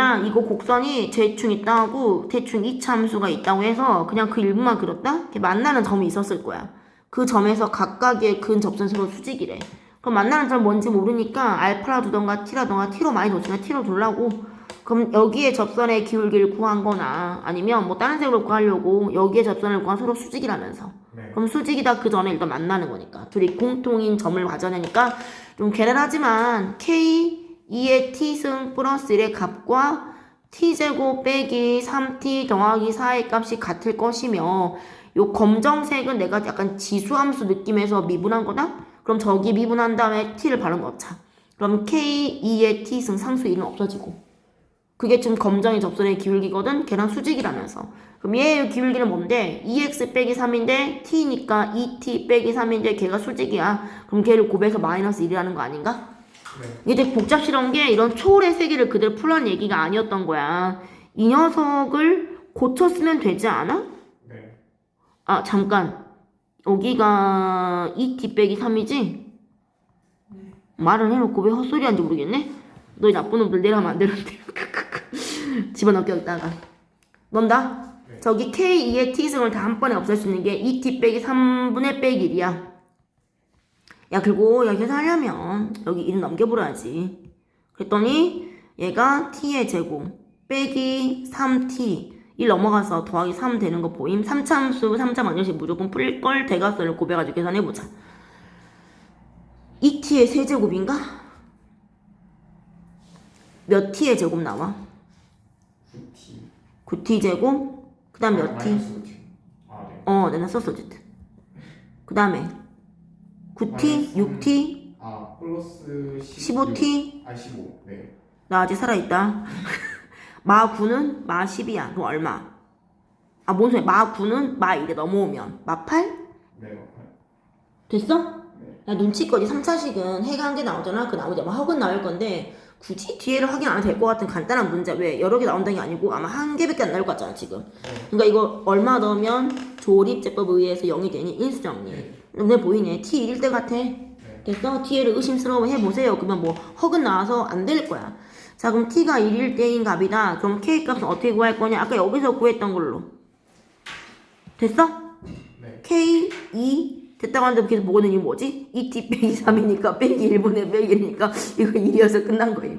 몰라. 이거 곡선이 제충 있다고 대충 이차함수가 있다고 해서 그냥 그 일부만 그렸다? 이렇게 만나는 점이 있었을 거야. 그 점에서 각각의 근 접선수로 수직이래. 그럼 만나는 점 뭔지 모르니까 알파라 두던가 t라던가 t로 많이 줬으면 t로 둘라고 그럼 여기에 접선의 기울기를 구한 거나 아니면 뭐 다른 색으로 구하려고 여기에 접선을 구한 서로 수직이라면서 네. 그럼 수직이다 그 전에 일단 만나는 거니까 둘이 공통인 점을 가져내니까 좀 계란하지만 k 2의 t승 플러스 1의 값과 t제곱 빼기 3t 더하기 4의 값이 같을 것이며 요 검정색은 내가 약간 지수함수 느낌에서 미분한 거다? 그럼 저기 미분한 다음에 t를 바로 넣자 그럼 k 2의 t승 상수 1은 없어지고 그게 지금 검정의 접선의 기울기거든 걔랑 수직이라면서 그럼 얘의 기울기는 뭔데? 2x 빼기 3인데 t니까 2t 빼기 3인데 걔가 수직이야. 그럼 걔를 곱해서 마이너스 1이라는 거 아닌가? 네. 되게 복잡스러운 게 이런 초월의 세계를 그대로 풀란 얘기가 아니었던 거야. 이 녀석을 고쳐 쓰면 되지 않아? 네. 아 잠깐 여기가 2t 빼기 3이지? 말은 해놓고 왜 헛소리하는지 모르겠네? 너희 나쁜 놈들 내려가면 안 되는데 집어넣겨 있다가 넌다? 네. 저기 k2의 t승을 다 한 번에 없앨 수 있는 게 2t 빼기 3분의 빼기 1이야 야 그리고 여기 계산하려면 여기 1은 넘겨버려야지 그랬더니 얘가 t의 제곱 빼기 3t 1 넘어가서 더하기 3 되는 거 보임 3차함수 3차 방정식 무조건 풀 걸 대각선을 곱해가지고 계산해보자 2t의 세제곱인가? 몇 t의 제곱 나와? 9T. 9t 제곱 그 다음 몇 t? 아, 네. 어 내가 썼어 어쨌든 그 다음에 9t, 마이너스 6t, 아, 플러스 15t 아, 15. 네. 나 아직 살아있다 마 9는 마 10이야 그럼 얼마? 아 뭔 소리야 마 9는 마 1에 넘어오면 마 8? 네. 맞아요. 됐어? 네. 야 눈치껏이 3차식은 해가 한 개 나오잖아 그 나머지 아마 학은 나올 건데 굳이 뒤에를 확인 안 해도 될 것 같은 간단한 문제 왜 여러 개 나온다는 게 아니고 아마 한 개밖에 안 나올 것 같잖아 지금 네. 그러니까 이거 얼마 넣으면 조립제법에 의해서 0이 되니 인수정리 네. 눈에 보이네 t 1일 때 같아 네. 됐어? t를 의심스러워 해보세요 그러면 뭐 헉은 나와서 안 될 거야 자 그럼 t가 1일 때인 값이다 그럼 k 값은 어떻게 구할 거냐 아까 여기서 구했던 걸로 됐어? 네. k 2 됐다고 하는데 계속 뭐는 이 뭐지? 2t 빼기 3이니까 빼기 1분의 빼기 1이니까 이거 1이어서 끝난 거예요